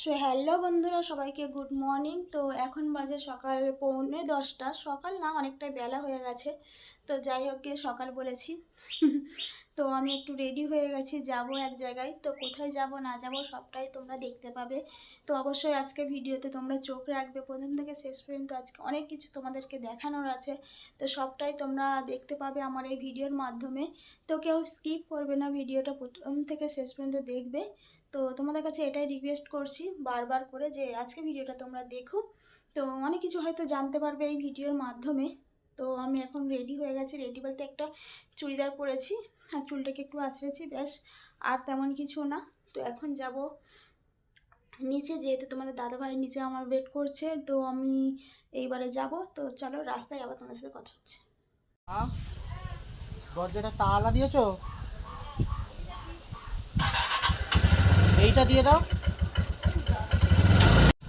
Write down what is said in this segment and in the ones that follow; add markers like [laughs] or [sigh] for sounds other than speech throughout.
So hello বন্ধুরা, সবাইকে good morning তো এখন বাজে সকাল পৌনে দশটা। সকাল না, অনেকটাই বেলা হয়ে গেছে। তো যাই হোক সকাল বলেছি। [laughs] তো আমি একটু রেডি হয়ে গেছি, যাব এক জায়গায়। তো কোথায় যাব, না যাব, সবটাই তোমরা দেখতে পাবে। তো অবশ্যই আজকে ভিডিওতে তোমরা চোখ রাখবে। প্রথম থেকে শেষ পর্যন্ত আজকে অনেক কিছু তোমাদেরকে দেখানোর আছে। তো সবটাই তোমরা দেখতে পাবে আমার এই ভিডিওর মাধ্যমে। তো কেউ স্কিপ করবে না, ভিডিওটা প্রথম থেকে শেষ পর্যন্ত দেখবে। তো তোমাদের কাছে এটাই রিকোয়েস্ট করছি বারবার করে যে আজকে ভিডিওটা তোমরা দেখো। তো অনেক কিছু হয়তো জানতে পারবে এই ভিডিওর মাধ্যমে। তো আমি এখন রেডি হয়ে গেছি। রেডি বলতে একটা চুড়িদার পরেছি। আর চুলটাকে একটু আঁচড়েছি, ব্যাস। আর তেমন কিছু না। তো এখন যাব নিচে যেহেতু তোমাদের দাদাভাই নিচে আমার ওয়েট করছে, তো আমি এইবারে যাব। তো চলো রাস্তায় আবার তোমাদের সাথে কথা হচ্ছে। দরজাটা তালা দিয়েছ? এইটা দিয়ে দাও।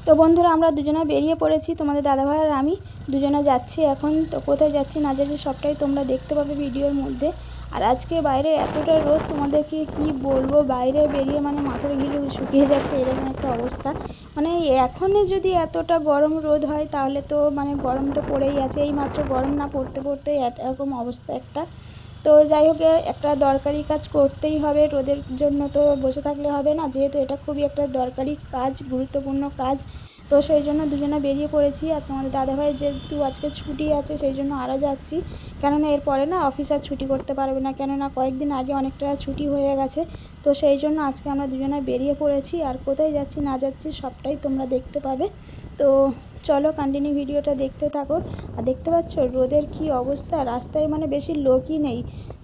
তো বন্ধুরা, আমরা দুজনে বেরিয়ে পড়েছি তোমাদের দাদাভাই আর আমি। দুজনে যাচ্ছি এখন। তো কোথায় যাচ্ছি না যাচ্ছি সবটাই তোমরা দেখতে পাবে ভিডিওর মধ্যে। আর আজকে বাইরে এতটা রোদ, তোমাদেরকে কি বলব? বাইরে বেরিয়ে মানে মাথার ঘিরে শুকিয়ে যাচ্ছে, এরকম একটা অবস্থা। মানে এখনই যদি এতটা গরম রোদ হয়, তাহলে তো মানে গরম তো পড়েই আছে। এই মাত্র গরম না পড়তে পড়তেই এরকম অবস্থা একটা। তো যাই হোক একটা দরকারি কাজ করতেই হবে। রোদের জন্য তো বসে থাকলে হবে না, যেহেতু এটা খুবই একটা দরকারি কাজ, গুরুত্বপূর্ণ কাজ। তো সেই জন্য দুজনে বেরিয়ে পড়েছি আর তোমাদের দাদাভাই যেহেতু আজকে ছুটি আছে, সেই জন্য আরও যাচ্ছি। কেননা এরপরে না অফিস আর ছুটি করতে পারবে না, কেননা কয়েকদিন আগে অনেকটা ছুটি হয়ে গেছে। তো সেই জন্য আজকে আমরা দুজনে বেরিয়ে পড়েছি, আর কোথায় যাচ্ছি না যাচ্ছি সবটাই তোমরা দেখতে পাবে। তো চলো কন্টিনিউ ভিডিওটা দেখতে থাকো। আর দেখতে পাচ্ছ, রোদের কি অবস্থা? রাস্তায় মানে বেশি লোকই নেই।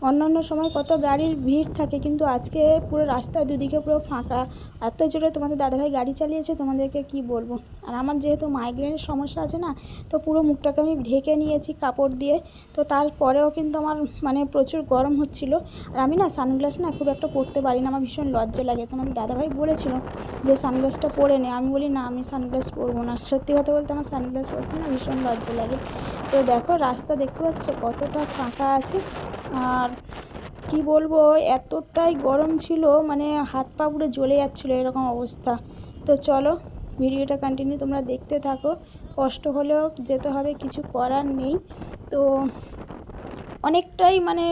অন্যান্য সময় কত গাড়ির ভিড় থাকে, কিন্তু আজকে পুরো রাস্তা দুদিকে পুরো ফাঁকা। এত জোরে তোমাদের দাদাভাই গাড়ি চালিয়েছে, তোমাদেরকে কি বলব? আর আমার যেহেতু মাইগ্রেনের সমস্যা আছে না, তো পুরো মুখটাকে আমি ঢেকে নিয়েছি কাপড় দিয়ে। তো তারপরেও কিন্তু আমার মানে প্রচুর গরম হচ্ছিল। আর আমি না সানগ্লাস না খুব একটা পরতে পারি না, আমার ভীষণ লজ্জা লাগে। তোমাদের দাদাভাই বলেছিল যে সানগ্লাসটা পরে নে। আমি বলি, না, আমি সানগ্লাস পরবো না। সত্যি কথা বলতে আমার সানগ্লাস পরতে না ভীষণ লজ্জা লাগে। তো দেখো রাস্তা দেখতে পাচ্ছ কতটা ফাঁকা আছে। আর কি বলব, এতটাই গরম ছিল মানে হাত পা পুরো জ্বলে যাচ্ছিল এরকম অবস্থা। তো চলো ভিডিওটা কন্টিনিউ তোমরা দেখতে থাকো। কষ্ট হলেও যেতে হবে, কিছু করার নেই। তো অনেকটাই মানে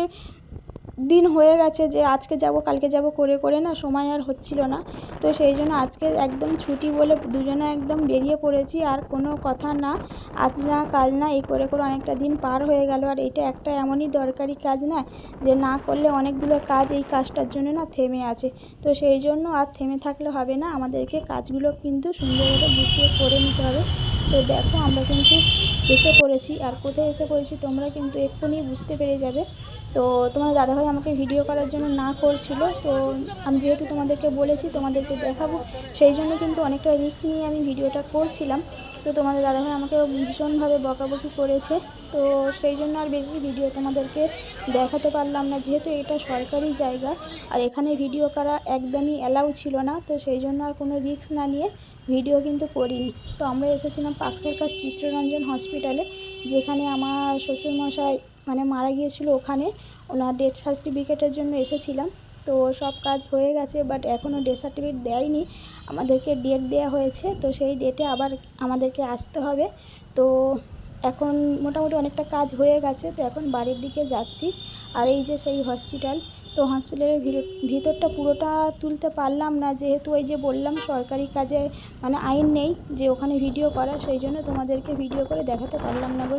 দিন হয়ে গেছে যে আজকে যাব, কালকে যাব করে করে না সময় আর হচ্ছিল না। তো সেই জন্য আজকে একদম ছুটি বলে দুজনে একদম বেরিয়ে পড়েছি, আর কোনো কথা না। আজ না, কাল না, এই করে করে অনেকটা দিন পার হয়ে গেল। আর এটা একটা এমনই দরকারি কাজ না, যে না করলে অনেকগুলো কাজ এই কাজটার জন্য না থেমে আছে। তো সেই জন্য আর থেমে থাকলে হবে না, আমাদেরকে কাজগুলো কিন্তু সুন্দরভাবে গুছিয়ে করে নিতে হবে। তো দেখো আমরা কিন্তু এসে পড়েছি, আর কোথায় এসে পড়েছি তোমরা কিন্তু এক্ষুনি বুঝতে পেরে যাবে। তো তোমার দাদাভাই আমাকে ভিডিও করার জন্য না করছিল। তো আমি যেহেতু তোমাদেরকে বলেছি, তোমাদেরকে দেখাবো, সেই জন্য কিন্তু অনেকটা রিস্ক নিয়ে আমি ভিডিওটা করছিলাম। তো তোমাদের দাদাভাই আমাকে ভীষণভাবে বকাবকি করেছে। তো সেই জন্য আর বেশি ভিডিও তোমাদেরকে দেখাতে পারলাম না, যেহেতু এটা সরকারি জায়গা। আর এখানে ভিডিও করা একদমই অ্যালাউ ছিল না, তো সেই জন্য আর কোনো রিস্ক না নিয়ে ভিডিও কিন্তু করিনি। তো আমরা এসেছিলাম পাকসারকাস চিত্ররঞ্জন হসপিটালে যেখানে আমার শ্বশুরমশাই মানে মারা গিয়েছিল ওখানে, ওনার ডেথ সার্টিফিকেটের জন্য এসেছিলাম। তো সব কাজ হয়ে গেছে বাট এখনও ডেথ সার্টিফিকেট দেয়নি। আমাদেরকে ডেট দেওয়া হয়েছে, তো সেই ডেটে আবার আমাদেরকে আসতে হবে। তো এখন মোটামুটি অনেকটা কাজ হয়ে গেছে, তো এখন বাড়ির দিকে যাচ্ছি। আর এই যে সেই হসপিটাল তো হসপিটালের ভিতরটা পুরোটা তুলতে পারলাম না। যেহেতু ওই যে বললাম, সরকারি কাজে মানে আইন নেই যে ওখানে ভিডিও করা, সেই জন্য তোমাদেরকে ভিডিও করে দেখাতে পারলাম না গো